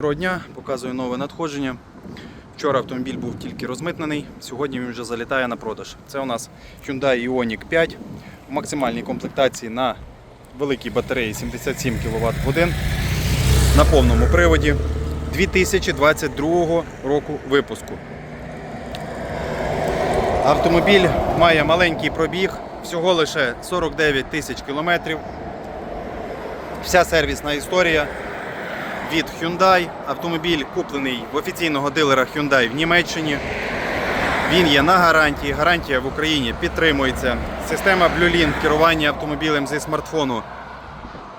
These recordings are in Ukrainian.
Доброго дня, показую нове надходження. Вчора автомобіль був тільки розмитнений, сьогодні він вже залітає на продаж. Це у нас Hyundai Ioniq 5 в максимальній комплектації на великій батареї 77 кВт годин на повному приводі 2022 року випуску. Автомобіль має маленький пробіг, всього лише 49 тисяч кілометрів. Вся сервісна історія від Hyundai. Автомобіль куплений в офіційного дилера Hyundai в Німеччині. Він є на гарантії. Гарантія в Україні підтримується. Система BlueLink керування автомобілем зі смартфону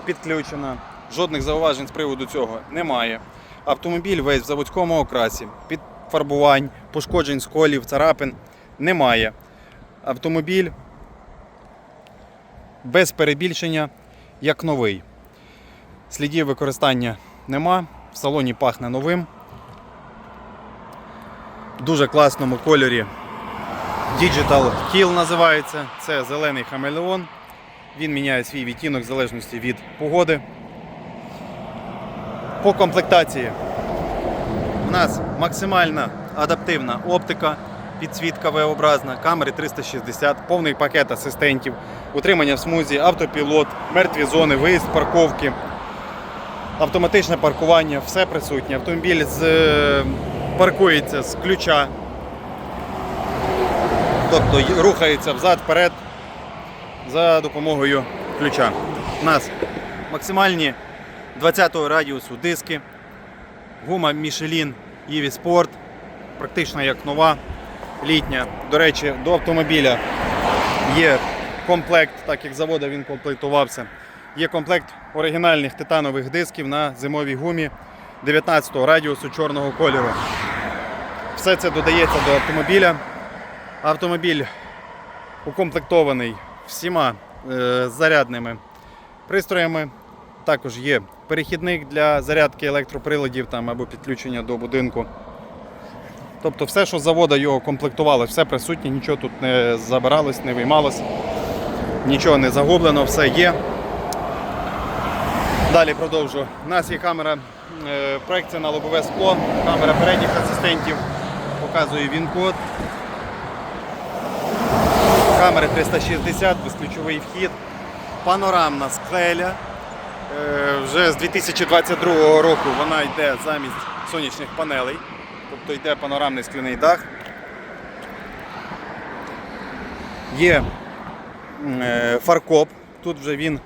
підключена. Жодних зауважень з приводу цього немає. Автомобіль весь в заводському окрасі, підфарбувань, пошкоджень сколів, царапин немає. Автомобіль без перебільшення, як новий. Слідів використання нема. В салоні пахне новим. В дуже класному кольорі. Digital Kill називається. Це зелений хамелеон. Він міняє свій відтінок в залежності від погоди. По комплектації у нас максимальна адаптивна оптика, підсвітка V-образна, камери 360, повний пакет асистентів, утримання в смузі, автопілот, мертві зони, виїзд парковки, автоматичне паркування, все присутнє. Автомобіль з, е, паркується з ключа, тобто рухається взад-вперед за допомогою ключа. У нас максимальні 20-го радіусу диски, гума Michelin EV Sport, практично як нова, літня. До речі, до автомобіля є комплект, так як з заводу він комплектувався. Є комплект оригінальних титанових дисків на зимовій гумі 19-го радіусу чорного кольору. Все це додається до автомобіля. Автомобіль укомплектований всіма е, зарядними пристроями. Також є перехідник для зарядки електроприладів там, або підключення до будинку. Тобто все, що з заводу його комплектували, все присутнє, нічого тут не забиралось, не виймалось, нічого не загублено, все є. Далі продовжу. У нас є камера е, проекція на лобове скло, камера передніх асистентів, показує він-код. Камери 360, безключовий вхід, панорамна скеля. Е, Вже з 2022 року вона йде замість сонячних панелей, тобто йде панорамний скляний дах. Є е, фаркоп, тут вже він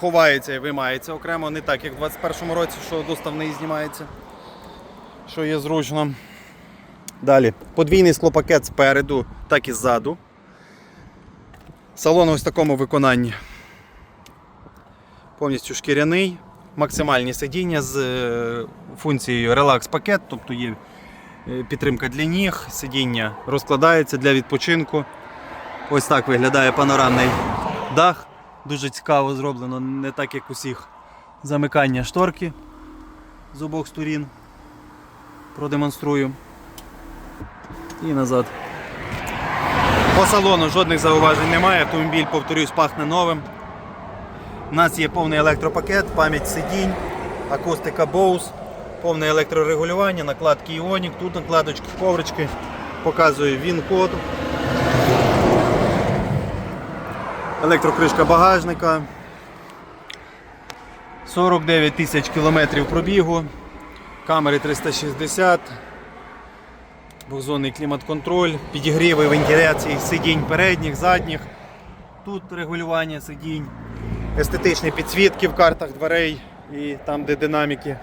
ховається і виймається окремо, не так як в 2021 році, що доставний знімається, що є зручно. Далі подвійний склопакет спереду, так і ззаду. Салон ось в такому виконанні. Повністю шкіряний, максимальні сидіння з е, функцією релакс-пакет, тобто є е, підтримка для ніг, сидіння розкладається для відпочинку. Ось так виглядає панорамний дах. Дуже цікаво зроблено, не так як усіх. Замикання шторки з обох сторін. Продемонструю. І назад. По салону жодних зауважень немає. Автомобіль, повторюсь, пахне новим. У нас є повний електропакет, пам'ять сидінь, акустика Bose, повне електрорегулювання, накладки Ioniq, тут накладочки, коврички, показую він-код. Електрокришка багажника. 49 тисяч кілометрів пробігу, камери 360, двохзонний клімат-контроль, підігріви вентиляції сидінь передніх, задніх. Тут регулювання сидінь, естетичні підсвітки в картах дверей і там, де динаміки.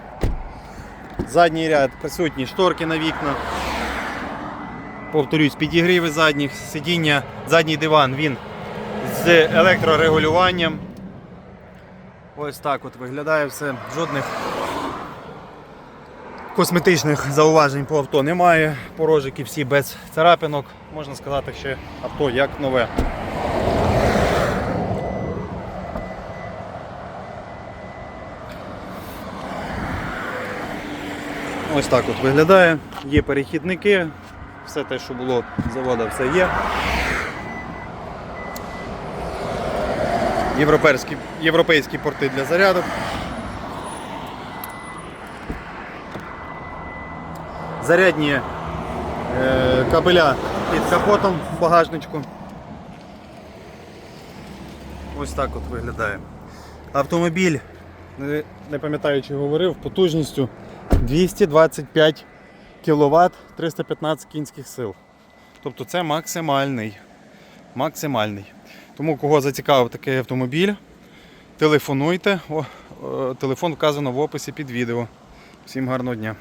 Задній ряд присутні шторки на вікна. Повторюсь, підігріви задніх, сидіння, задній диван він з електрорегулюванням. Ось так от виглядає все. Жодних косметичних зауважень по авто немає. Порожики всі без царапинок. Можна сказати, що авто як нове. Ось так от виглядає. Є перехідники, все те, що було з заводу, все є. Європейські, європейські порти для зарядок. зарядні е, кабеля під капотом в багажничку. Ось так от виглядає. Автомобіль, не, не пам'ятаю, чи говорив, потужністю 225 кВт 315 кінських сил. Тобто це максимальний. Максимальний. Тому кого зацікавив такий автомобіль, телефонуйте. Е, телефон вказано в описі під відео. Всім гарного дня.